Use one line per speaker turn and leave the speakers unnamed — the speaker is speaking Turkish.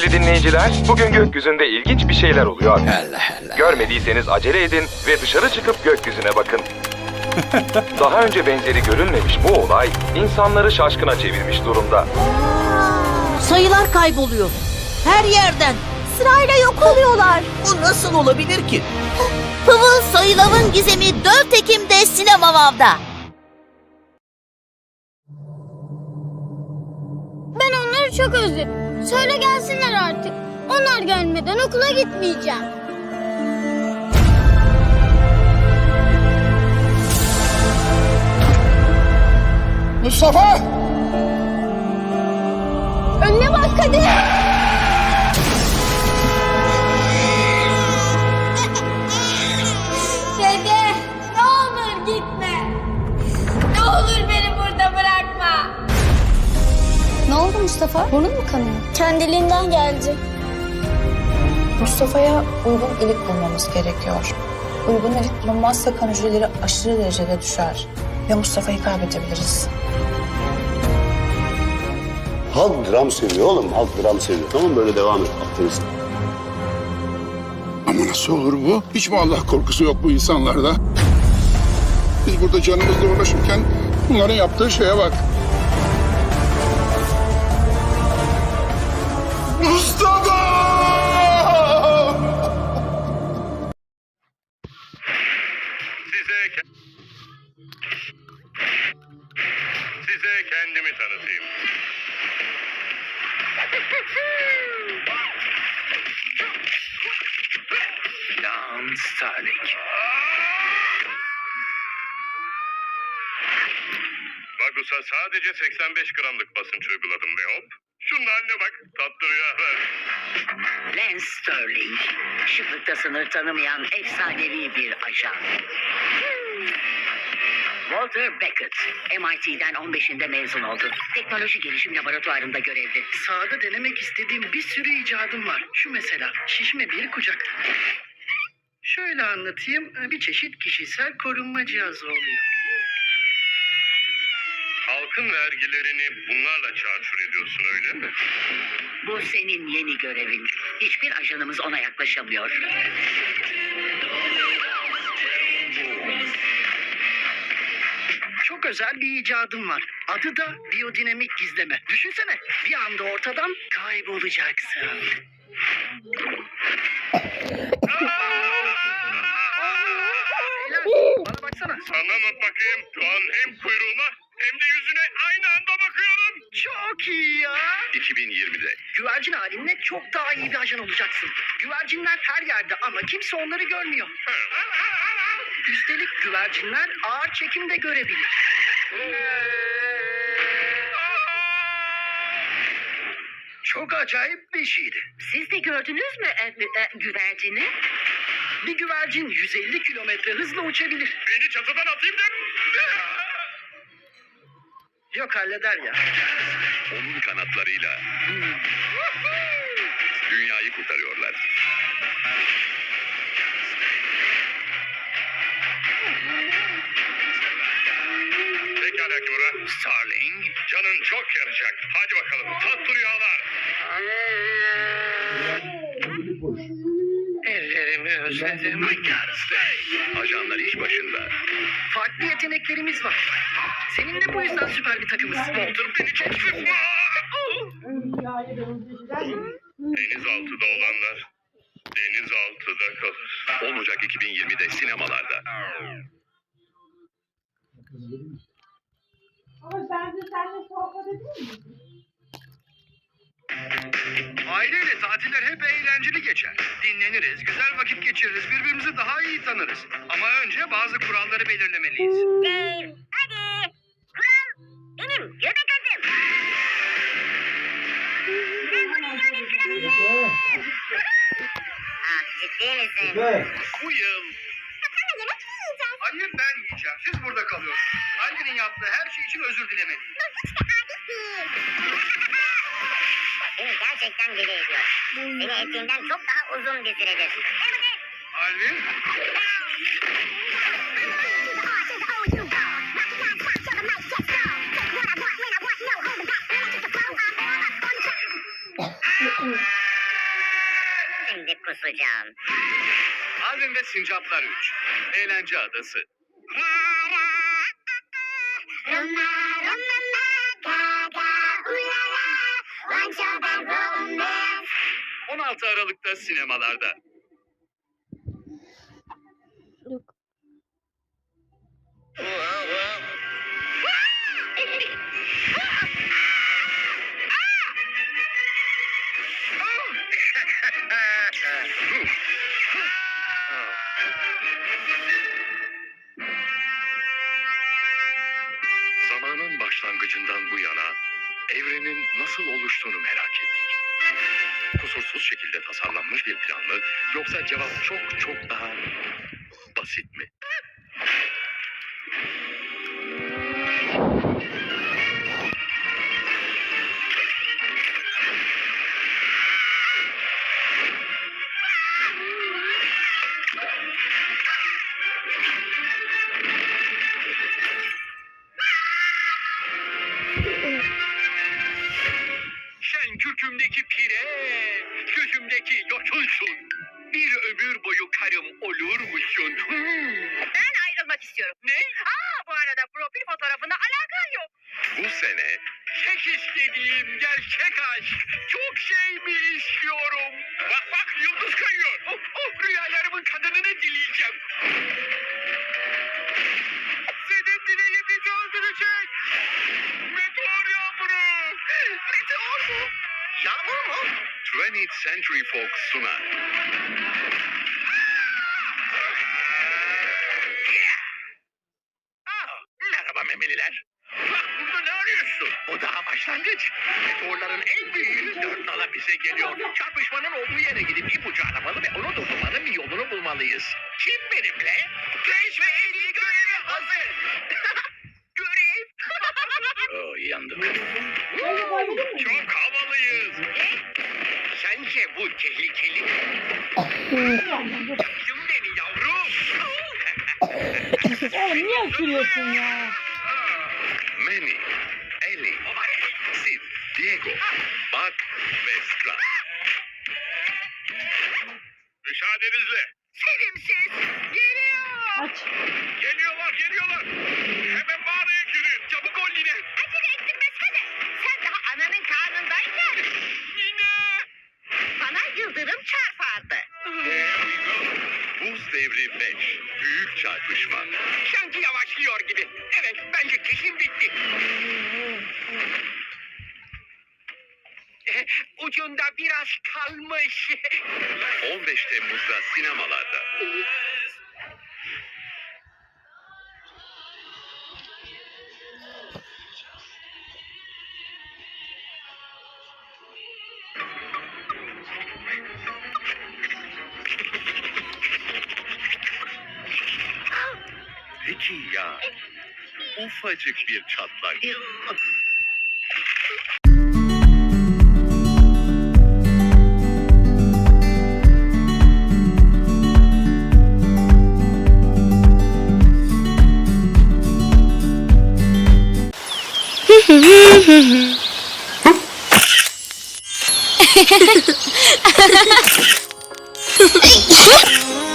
sevgili dinleyiciler, bugün gökyüzünde ilginç bir şeyler oluyor.
Allah Allah.
Görmediyseniz acele edin ve dışarı çıkıp gökyüzüne bakın. Daha önce benzeri görülmemiş bu olay insanları şaşkına çevirmiş durumda.
Sayılar kayboluyor. Her yerden. Sırayla yok oluyorlar.
Bu nasıl olabilir ki?
Pıvıl sayılavın gizemi 4 Ekim'de Sinema Vav'da.
Ben onları çok özledim. Söyle gelsinler artık. Onlar gelmeden okula gitmeyeceğim.
Mustafa!
Önüne bak hadi.
Mustafa? Burnun mu kanıyor?
Kendiliğinden geldi.
Mustafa'ya uygun ilik bulmamız gerekiyor. Uygun ilik bulunmazsa kan hücreleri aşırı derecede düşer ve Mustafa'yı kaybedebiliriz.
Halk dram seviyor oğlum. Halk dram seviyor. Tamam böyle devam et. Aklınız.
Ama nasıl olur bu? Hiç mi Allah korkusu yok bu insanlarda? Biz burada canımızla uğraşırken bunların yaptığı şeye bak. Mustafa!
Size ke- Size kendimi tanıtayım.
Lan Starling.
Bagus'a sadece 85 gramlık basınç uyguladım ve hop. Şunun haline bak. Tatlı rüyalar.
Lance Sterling, şıklıkta sınır tanımayan efsanevi bir ajan. Walter Beckett, MIT'den 15'inde mezun oldu. Teknoloji gelişim laboratuvarında görevli. Sahada denemek istediğim bir sürü icadım var. Şu mesela, şişme bir kucak. Şöyle anlatayım, bir çeşit kişisel korunma cihazı oluyor.
Halkın vergilerini bunlarla çarçur ediyorsun öyle mi?
Bu senin yeni görevin. Hiçbir ajanımız ona yaklaşamıyor. Çok özel bir icadım var. Adı da biyodinamik gizleme. Düşünsene bir anda ortadan kaybolacaksın. Beyler, bana baksana.
Sana mı bakayım? Şu an hem kuyruğuna hem de yüzüne aynı anda bakıyorum.
Çok iyi ya.
2020'de
Güvercin halinle çok daha iyi bir ajan olacaksın. Güvercinler her yerde ama kimse onları görmüyor. Üstelik güvercinler ağır çekimde görebilir. Çok acayip bir şeydi. Siz de gördünüz mü e, güvercini? Bir güvercin 150 kilometre hızla uçabilir.
Beni çatıdan atayım da...
Yok halleder ya.
Onun kanatlarıyla dünyayı kurtarıyorlar. Pekala Kimura. Starling. Canın çok yanacak. Hadi bakalım. Tatlı rüyalar.
Özledim.
Ajanlar iş başında.
Farklı yeteneklerimiz var. Seninle bu yüzden süper bir takımız.
Walter beni çekti. Denizaltıda olanlar denizaltıda kalır. Olacak 2020'de sinemalarda.
Aileyle tatiller hep eğlenceli geçer. Dinleniriz, güzel vakit geçiririz, birbirimizi daha iyi tanırız. Ama önce bazı kuralları belirlemeliyiz.
Hadi. Kural benim göbek adım. Ben bu dünyanın kralıyım. Ah ciddi misin?
Bu yıl... Hayır ben yiyeceğim, siz burada kalıyorsunuz. Ali'nin yaptığı her şey için özür dilemeliyim.
Bu hiç de adil değil. Beni gerçekten deli ediyor. Seni ettiğinden çok daha uzun bir süredir.
Alvin, kusacağım.
Alvin ve Sincaplar 3. Eğlence Adası. 16 Aralık'ta sinemalarda.
Yok.
Zamanın başlangıcından bu yana evrenin nasıl oluştuğunu merak ettik. Kusursuz şekilde tasarlanmış bir plan mı yoksa cevap çok çok daha basit mi? Kürkümdeki pire, gözümdeki yosunsun. Bir ömür boyu karım olur musun?
Ben ayrılmak istiyorum.
Ne?
Aa bu arada profil fotoğrafında alakan yok.
Bu sene tek istediğim gerçek aşk. Çok şey mi istiyorum? Bak bak Century Fox sunar. Aa, merhaba memeliler. Bak burada ne arıyorsun? Bu daha başlangıç. Meteorların en büyüğü dört nala bize geliyor. Çarpışmanın olduğu yere gidip ipucu aramalı ve onu durdurmanın bir yolunu bulmalıyız. Kim benimle? Keşfe en iyi Yaktın beni yavrum.
Oğlum niye gülüyorsun ya?
Manny, Ellie, Sid, Diego, Bart ve Strap. Müsaadenizle.
Sevimsiz. Geliyor.
Aç.
Geliyorlar, geliyorlar. Hemen Ucunda biraz kalmış. 15 Temmuz'da sinemalarda. Peki ya ufacık bir çatlak. Hmm.